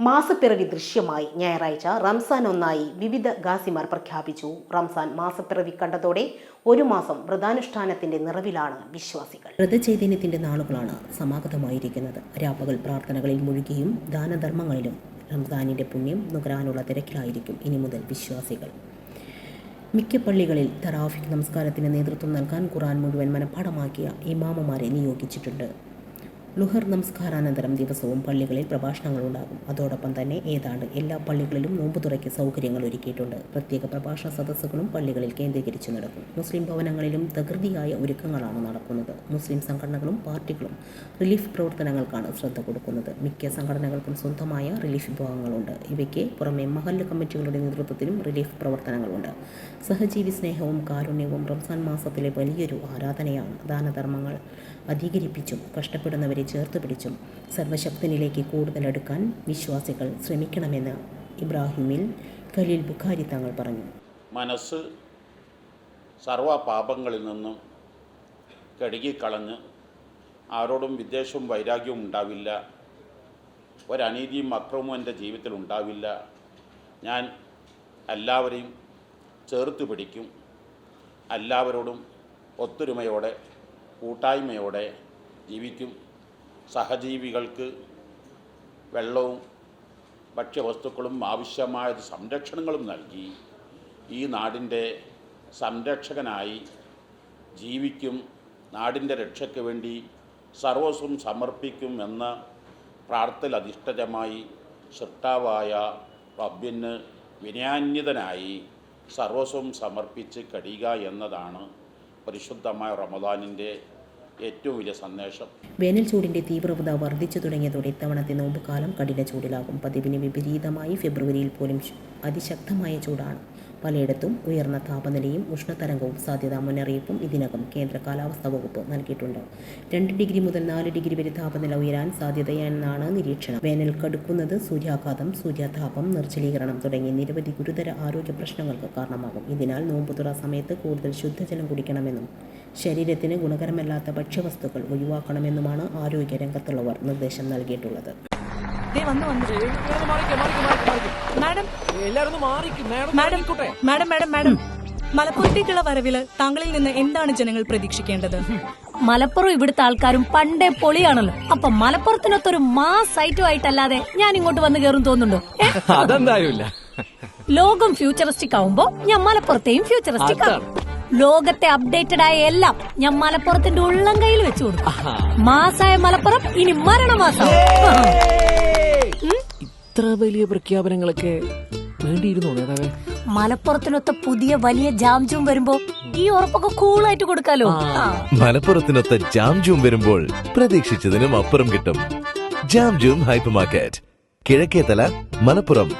മാസപ്പിറവി ദൃശ്യമായി ഞായറാഴ്ച റംസാൻ ഒന്നായി വിവിധ ഗാസിമാർ പ്രഖ്യാപിച്ചു. റംസാൻ മാസപ്പിറവി കണ്ടതോടെ ഒരു മാസം വ്രതാനുഷ്ഠാനത്തിന്റെ നിറവിലാണ് വിശ്വാസികൾ. വ്രതചൈതന്യത്തിന്റെ നാളുകളാണ് സമാഗതമായിരിക്കുന്നത്. രാപ്പകൽ പ്രാർത്ഥനകളിൽ മുഴുകിയും ദാനധർമ്മങ്ങളിലും റംസാനിന്റെ പുണ്യം നുകരാനുള്ള തിരക്കിലായിരിക്കും ഇനി മുതൽ വിശ്വാസികൾ. മിക്ക പള്ളികളിൽ തറാഫിക് നമസ്കാരത്തിന് നേതൃത്വം നൽകാൻ ഖുറാൻ മുഴുവൻ മനഃപാഠമാക്കിയ ഇമാമമാരെ നിയോഗിച്ചിട്ടുണ്ട്. ലുഹർ നമസ്കാരാനന്തരം ദിവസവും പള്ളികളിൽ പ്രഭാഷണങ്ങൾ ഉണ്ടാകും. അതോടൊപ്പം തന്നെ ഏതാണ്ട് എല്ലാ പള്ളികളിലും നോമ്പ് തുറയ്ക്ക് സൗകര്യങ്ങൾ ഒരുക്കിയിട്ടുണ്ട്. പ്രത്യേക പ്രഭാഷണ സദസ്സുകളും പള്ളികളിൽ കേന്ദ്രീകരിച്ച് നടക്കും. മുസ്ലിം ഭവനങ്ങളിലും തകൃതിയായ ഒരുക്കങ്ങളാണ് നടക്കുന്നത്. മുസ്ലിം സംഘടനകളും പാർട്ടികളും റിലീഫ് പ്രവർത്തനങ്ങൾക്കാണ് ശ്രദ്ധ കൊടുക്കുന്നത്. മിക്ക സംഘടനകൾക്കും സ്വന്തമായ റിലീഫ് വിഭാഗങ്ങളുണ്ട്. ഇവയ്ക്ക് പുറമെ മഹല്ല് കമ്മിറ്റികളുടെ നേതൃത്വത്തിലും റിലീഫ് പ്രവർത്തനങ്ങളുണ്ട്. സഹജീവി സ്നേഹവും കാരുണ്യവും റംസാൻ മാസത്തിലെ വലിയൊരു ആരാധനയാണ് ദാനധർമ്മങ്ങൾ. അധികരിപ്പിച്ചും കഷ്ടപ്പെടുന്നവരെ ചേർത്ത് പിടിച്ചും സർവശക്തനിലേക്ക് കൂടുതൽ അടുക്കാൻ വിശ്വാസികൾ ശ്രമിക്കണമെന്ന് ഇബ്രാഹിമിൽ ഖലീൽ ബുഖാരി തങ്ങൾ പറഞ്ഞു. മനസ്സ് സർവ പാപങ്ങളിൽ നിന്നും കഴുകിക്കളഞ്ഞ് ആരോടും വിദ്വേഷവും വൈരാഗ്യവും ഉണ്ടാവില്ല. ഒരനീതിയും അക്രമവും എന്റെ ജീവിതത്തിൽ ഉണ്ടാവില്ല. ഞാൻ എല്ലാവരെയും ചേർത്ത് പിടിക്കും. എല്ലാവരോടും ഒത്തൊരുമയോടെ കൂട്ടായ്മയോടെ ജീവിക്കും. സഹജീവികൾക്ക് വെള്ളവും ഭക്ഷ്യവസ്തുക്കളും ആവശ്യമായ സംരക്ഷണങ്ങളും നൽകി ഈ നാടിന്റെ സംരക്ഷകനായി ജീവിക്കും നാടിന്റെ രക്ഷയ്ക്ക് വേണ്ടി സർവസ്വം സമർപ്പിക്കും എന്ന പ്രാർത്ഥലധിഷ്ഠിതമായി സൃഷ്ടാവായ റബ്ബിന് വിനയാന്യതനായി സർവസ്വം സമർപ്പിച്ച് കഴിയുക എന്നതാണ് പരിശുദ്ധമായ റമദാനിന്റെ ഏറ്റവും വലിയ സന്ദേശം. വേനൽ ചൂടിന്റെ തീവ്രത വർദ്ധിച്ചു തുടങ്ങിയതോടെ ഇത്തവണത്തെ നോമ്പുകാലം കഠിന ചൂടിലാകും. പതിവിന് വിപരീതമായി ഫെബ്രുവരിയിൽ പോലും അതിശക്തമായ ചൂടാണ്. പലയിടത്തും ഉയർന്ന താപനിലയും ഉഷ്ണതരംഗവും സാധ്യതാ മുന്നറിയിപ്പും ഇതിനകം കേന്ദ്ര കാലാവസ്ഥാ വകുപ്പ് നൽകിയിട്ടുണ്ട്. രണ്ട് ഡിഗ്രി മുതൽ നാല് ഡിഗ്രി വരെ താപനില ഉയരാൻ സാധ്യതയെന്നാണ് നിരീക്ഷണം. വേനൽ കടുക്കുന്നത് സൂര്യാഘാതം സൂര്യാതാപം നിർജലീകരണം തുടങ്ങി നിരവധി ഗുരുതര ആരോഗ്യ പ്രശ്നങ്ങൾക്ക് കാരണമാകും. ഇതിനാൽ നോമ്പുതുറ സമയത്ത് കൂടുതൽ ശുദ്ധജലം കുടിക്കണമെന്നും ശരീരത്തിന് ഗുണകരമല്ലാത്ത ഭക്ഷ്യവസ്തുക്കൾ ഒഴിവാക്കണമെന്നുമാണ് ആരോഗ്യ രംഗത്തുള്ളവർ നിർദ്ദേശം നൽകിയിട്ടുള്ളത്. ദേ വന്നു വന്നു. Madam. Madam madam മാറിക്കോട്ടെ. Madam madam madam. മലപ്പുറത്തേക്കുള്ള വരവിൽ താങ്കളിൽ നിന്ന് എന്താണ് ജനങ്ങൾ പ്രതീക്ഷിക്കേണ്ടത്? മലപ്പുറം ഇവിടുത്തെ ആൾക്കാരും പണ്ടേ പൊളിയാണല്ലോ. അപ്പൊ മലപ്പുറത്തിനൊത്തൊരു മാസ് ഐറ്റം ആയിട്ടല്ലാതെ ഞാൻ ഇങ്ങോട്ട് വന്ന് കയറും തോന്നുന്നുണ്ടോ? അതെന്തായാലും ഇല്ല. ലോകം ഫ്യൂച്ചറിസ്റ്റിക് ആവുമ്പോ ഞാൻ മലപ്പുറത്തെയും ഫ്യൂച്ചറിസ്റ്റിക് ആവും ലോകത്തെ അപ്ഡേറ്റഡ് ആയ എല്ലാം ഞാൻ മലപ്പുറത്തിന്റെ ഉള്ളം കയ്യിൽ വെച്ചു കൊടുക്കും. മാസായ മലപ്പുറം ഇനി മരണമാസം. ഇത്ര വലിയ പ്രഖ്യാപനങ്ങളൊക്കെ വേണ്ടിയിരുന്നു നേതാവേ? മലപ്പുറത്തിനൊത്ത പുതിയ വലിയ ജാംജും വരുമ്പോ ഈ ഉറപ്പൊക്കെ കൂളായിട്ട് കൊടുക്കാലോ. മലപ്പുറത്തിനൊത്ത ജാംജൂം വരുമ്പോൾ പ്രതീക്ഷിച്ചതിനും അപ്പുറം കിട്ടും. Jamjoom hypermarket Kizhakkethala Malappuram.